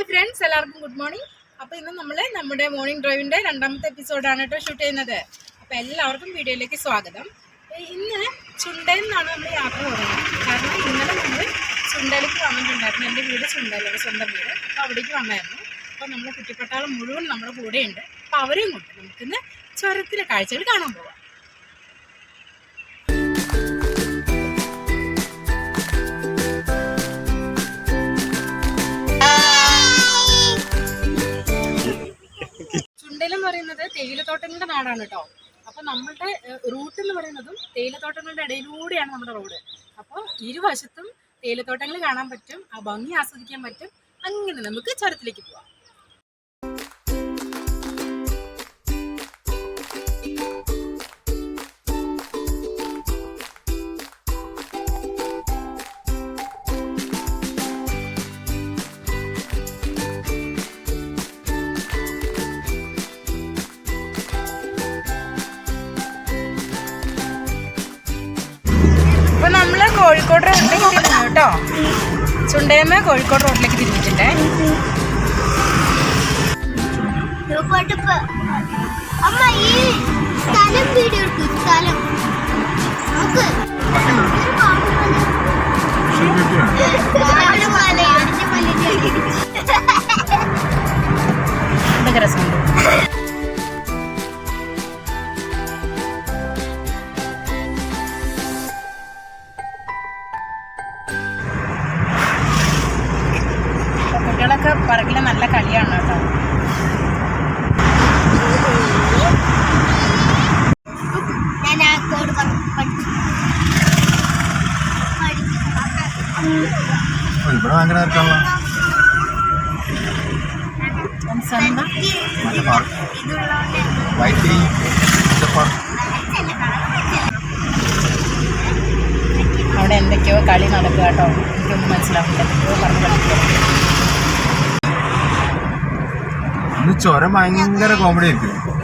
Hi friends എല്ലാവർക്കും good morning. അപ്പോൾ ഇന്ന് നമ്മൾ നമ്മുടെ മോർണിംഗ് ഡ്രൈവിന്റെ രണ്ടാമത്തെ എപ്പിസോഡാണ് കേട്ടോ ഷൂട്ട് ചെയ്യുന്നത്. അപ്പോൾ എല്ലാവർക്കും വീഡിയോയിലേക്ക് സ്വാഗതം. ഇന്ന് ചുണ്ടയിൽ നിന്നാണ് നമ്മൾ യാത്ര പോകുന്നത്. കാരണം ഇന്നലെ നമ്മൾ ചുണ്ടയിലേക്ക് വന്നിട്ടുണ്ടായിരുന്നു. എന്റെ വീട് ചുണ്ടയിലാണ് സ്വന്തം വീട്. അപ്പോൾ അവിടേക്ക് വന്നായിരുന്നു. അപ്പോൾ നമ്മുടെ കുട്ടിപ്പട്ടാളം മുഴുവൻ നമ്മുടെ കൂടെയുണ്ട്. അപ്പോൾ അവരെയും കൊണ്ട് നമുക്കിന്ന് ചുരത്തിലെ കാഴ്ചകൾ കാണാൻ പോവാം. ചുണ്ടൽ എന്ന് പറയുന്നത് തേയിലത്തോട്ടങ്ങളുടെ നാടാണ് കേട്ടോ. അപ്പൊ നമ്മളുടെ റൂട്ട് എന്ന് പറയുന്നതും തേയിലത്തോട്ടങ്ങളുടെ ഇടയിലൂടെയാണ് നമ്മുടെ റോഡ്. അപ്പോൾ ഇരുവശത്തും തേയിലത്തോട്ടങ്ങൾ കാണാൻ പറ്റും ആ ഭംഗി ആസ്വദിക്കാൻ പറ്റും. അങ്ങനെ നമുക്ക് ചുരത്തിലേക്ക് പോവാം. കോഴിക്കോട് റോഡിലേക്ക് തിരിഞ്ഞു കേട്ടോ. ചുണ്ടേമ്മ കോഴിക്കോട് റോഡിലേക്ക് തിരിഞ്ഞിട്ടുണ്ടേ. അമ്മ ഈ സ്ഥലം വീഡിയോ സ്ഥലം. പറകിൽ നല്ല കളിയാണ് കേട്ടോ. ഇവിടെ ഭയങ്കര വൈത്തിരി അവിടെ എന്തൊക്കെയോ കളി നടക്കുക കേട്ടോ. എനിക്കൊന്നും മനസ്സിലാവില്ല എന്തൊക്കെയോ പറഞ്ഞ് കളിക്കുക ഇന്ന് ചുരം ഭയങ്കര കോമഡി ആയിരിക്കും.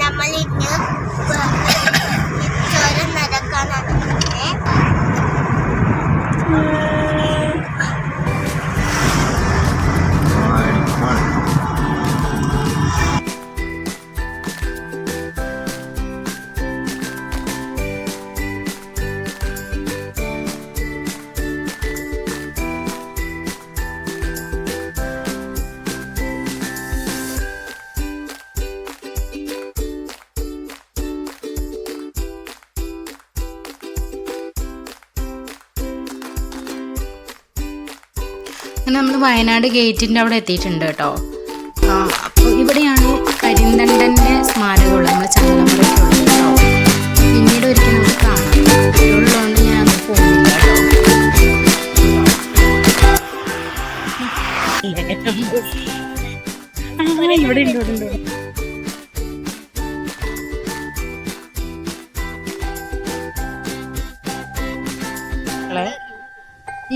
അങ്ങനെ നമ്മൾ വയനാട് ഗേറ്റിന്റെ അവിടെ എത്തിയിട്ടുണ്ട് കേട്ടോ. അപ്പോൾ ഇവിടെയാണ് കരിന്തണ്ടന്റെ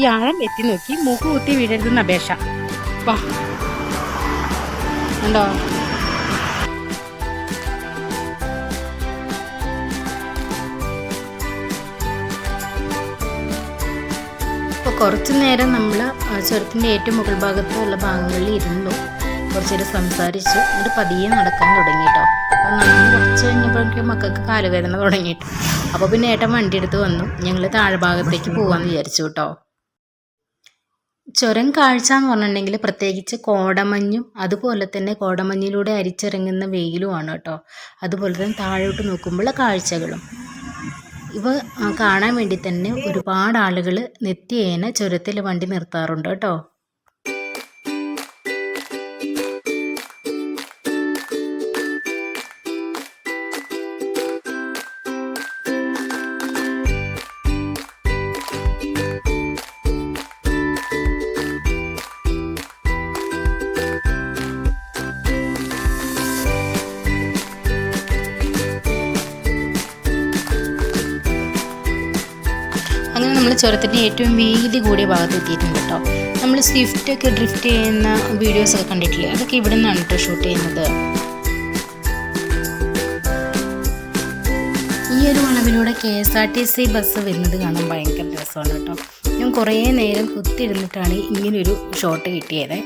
ഈ ആഴം എത്തി നോക്കി മൂക്ക് കുത്തി വീഴരുതെന്ന് അപേക്ഷ. ഉണ്ടോ? അപ്പോൾ കുറച്ച് നേരം നമ്മൾ ചുരത്തിന്റെ ഏറ്റവും മുകൾ ഭാഗത്തുള്ള ഭാഗങ്ങളിൽ ഇരുന്നു. കുറച്ച് നേരം സംസാരിച്ചു. എന്നിട്ട് പതിയെ നടക്കാൻ തുടങ്ങി കേട്ടോ. അപ്പോൾ നമ്മൾ കുറച്ച് കഴിഞ്ഞപ്പോഴേക്കും മക്കൾക്ക് കാലുവേദന തുടങ്ങിയിട്ടു. അപ്പോൾ പിന്നെ ഏട്ടൻ വണ്ടി എടുത്ത് വന്നു. ഞങ്ങൾ താഴെ ഭാഗത്തേക്ക് പോകാമെന്ന് വിചാരിച്ചു കേട്ടോ. ചുരം കാഴ്ച എന്ന് പറഞ്ഞിട്ടുണ്ടെങ്കിൽ പ്രത്യേകിച്ച് കോടമഞ്ഞും അതുപോലെ തന്നെ കോടമഞ്ഞിലൂടെ അരിച്ചിറങ്ങുന്ന വെയിലുമാണ് കേട്ടോ. അതുപോലെ തന്നെ താഴോട്ട് നോക്കുമ്പോൾ കാഴ്ചകളും. ഇവ കാണാൻ വേണ്ടി തന്നെ ഒരുപാട് ആളുകൾ നിത്യേന ചുരത്തിൽ വണ്ടി നിർത്താറുണ്ട് കേട്ടോ. ചുരത്തിന്റെ ഏറ്റവും വീതി കൂടിയ ഭാഗത്ത് എത്തിയിട്ടുണ്ട് കേട്ടോ. നമ്മൾ സ്വിഫ്റ്റ് ഒക്കെ ഡ്രിഫ്റ്റ് ചെയ്യുന്ന വീഡിയോസ് ഒക്കെ കണ്ടിട്ടില്ലേ? അതൊക്കെ ഇവിടെ നിന്നാണ് കേട്ടോ ഷൂട്ട് ചെയ്യുന്നത്. ഈ ഒരു വളവിലൂടെ K S R T C bus വരുന്നത് കാണാൻ ഭയങ്കര രസമാണ് കേട്ടോ. ഞാൻ കുറേ നേരം കുത്തിയിരുന്നിട്ടാണ് ഇങ്ങനൊരു ഷോട്ട് കിട്ടിയത്.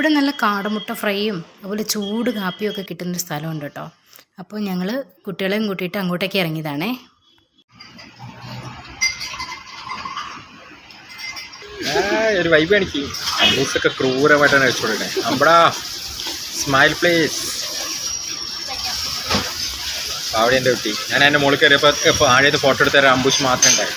ഇവിടെ നല്ല കാടമുട്ട ഫ്രൈയും അതുപോലെ ചൂട് കാപ്പിയും ഒക്കെ കിട്ടുന്നൊരു സ്ഥലമുണ്ട് കേട്ടോ. അപ്പോൾ ഞങ്ങൾ കുട്ടികളെയും കൂട്ടിയിട്ട് അങ്ങോട്ടേക്ക് ഇറങ്ങിയതാണേ. ഒരു വൈബ് എനിക്ക് അമ്പൂസൊക്കെ ക്രൂരമായിട്ടാണ് വെച്ചുകൊടുക്കണേ അമ്പടാ സ്മൈൽ പ്ലേസ് അവിടെ എന്റെ കുട്ടി. ഞാൻ എന്റെ മുകളിൽ കയറിയപ്പോൾ ആഴയത് ഫോട്ടോ എടുത്ത ഒരു അമ്പൂസ് മാത്രമേ ഉണ്ടായി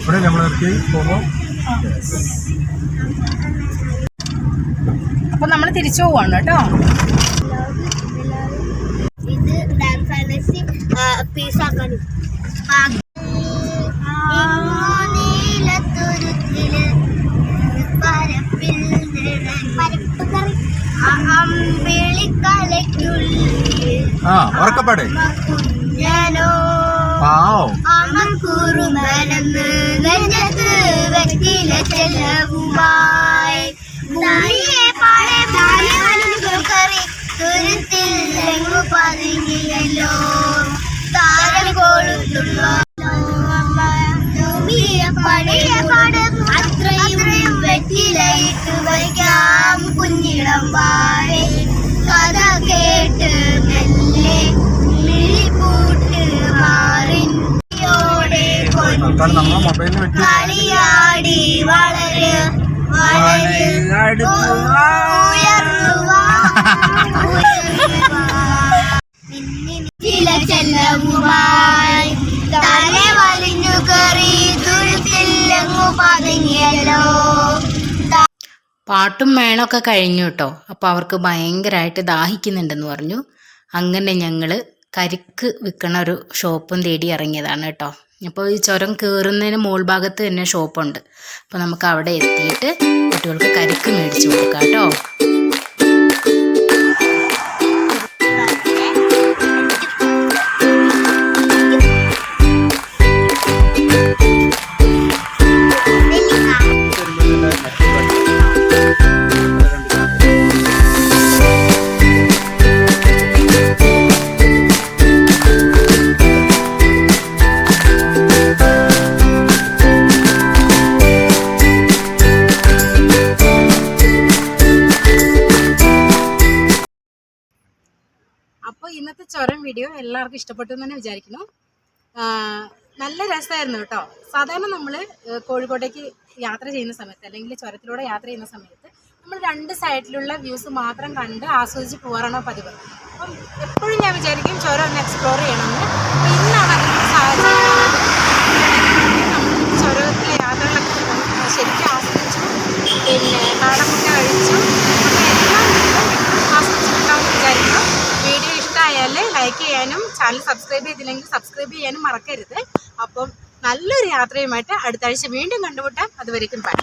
ഇവിടെ നമ്മൾ നിർത്തി പോകുമ്പോൾ അപ്പൊ നമ്മൾ തിരിച്ചു പോവാണ് കേട്ടോ. ആ ഉറക്കപ്പാട്. കുഞ്ഞനോ പാവം. അമക്കുറുമലന്ന് നെഞ്ചത്ത് വെറ്റില കറി. തുരുത്തിൽ പതുങ്ങിയല്ലോ. താരം കൊളുത്തുള്ള തൽക്കാലം നമ്മളെ മൊബൈലിൽ പറ്റി തല വലിഞ്ഞു കറി തുരുത്തില്ലങ്ങു പതുങ്ങിയല്ലോ. പാട്ടും മേളമൊക്കെ കഴിഞ്ഞു കേട്ടോ. അപ്പോൾ അവർക്ക് ഭയങ്കരമായിട്ട് ദാഹിക്കുന്നുണ്ടെന്ന് പറഞ്ഞു. അങ്ങനെ ഞങ്ങൾ കരിക്ക് വിൽക്കണ ഒരു ഷോപ്പും തേടി ഇറങ്ങിയതാണ് കേട്ടോ. അപ്പോൾ ഈ ചുരം കയറുന്നതിന് മോൾ ഭാഗത്ത് തന്നെ ഷോപ്പുണ്ട്. അപ്പോൾ നമുക്ക് അവിടെ എത്തിയിട്ട് കുട്ടികൾക്ക് കരിക്ക് മേടിച്ചു കൊടുക്കാം കേട്ടോ. ചുരം വീഡിയോ എല്ലാവർക്കും ഇഷ്ടപ്പെട്ടു എന്ന് തന്നെ വിചാരിക്കുന്നു. നല്ല രസമായിരുന്നു കേട്ടോ. സാധാരണ നമ്മൾ കോഴിക്കോട്ടേക്ക് യാത്ര ചെയ്യുന്ന സമയത്ത് അല്ലെങ്കിൽ ചുരത്തിലൂടെ യാത്ര ചെയ്യുന്ന സമയത്ത് നമ്മൾ രണ്ട് സൈഡിലുള്ള വ്യൂസ് മാത്രം കണ്ട് ആസ്വദിച്ച് പോകാറാണോ പതിവ്. അപ്പം എപ്പോഴും ഞാൻ വിചാരിക്കും ചുരം ഒന്ന് എക്സ്പ്ലോർ ചെയ്യണമെന്ന് അപ്പോൾ ഇന്നാണ് അതിനുള്ള സാഹചര്യം നമ്മൾ ചുരത്തിലെ യാത്രകളൊക്കെ പോയി ശരിക്കും ആസ്വദിച്ചു പിന്നെ കാടമുട്ട കഴിച്ചു അപ്പോൾ എല്ലാം നിങ്ങൾ ആസ്വദിച്ചിട്ടുണ്ടാവും വിചാരിക്കുന്നു വീഡിയോ ഇഷ്ടമായാൽ ലൈക്ക് ചെയ്യാനും ചാനൽ സബ്സ്ക്രൈബ് ചെയ്തില്ലെങ്കിൽ സബ്സ്ക്രൈബ് ചെയ്യാനും മറക്കരുത്. അപ്പം നല്ലൊരു യാത്രയുമായിട്ട് അടുത്ത ആഴ്ച വീണ്ടും കണ്ടുമുട്ടാം. അതുവരേക്കും ബൈ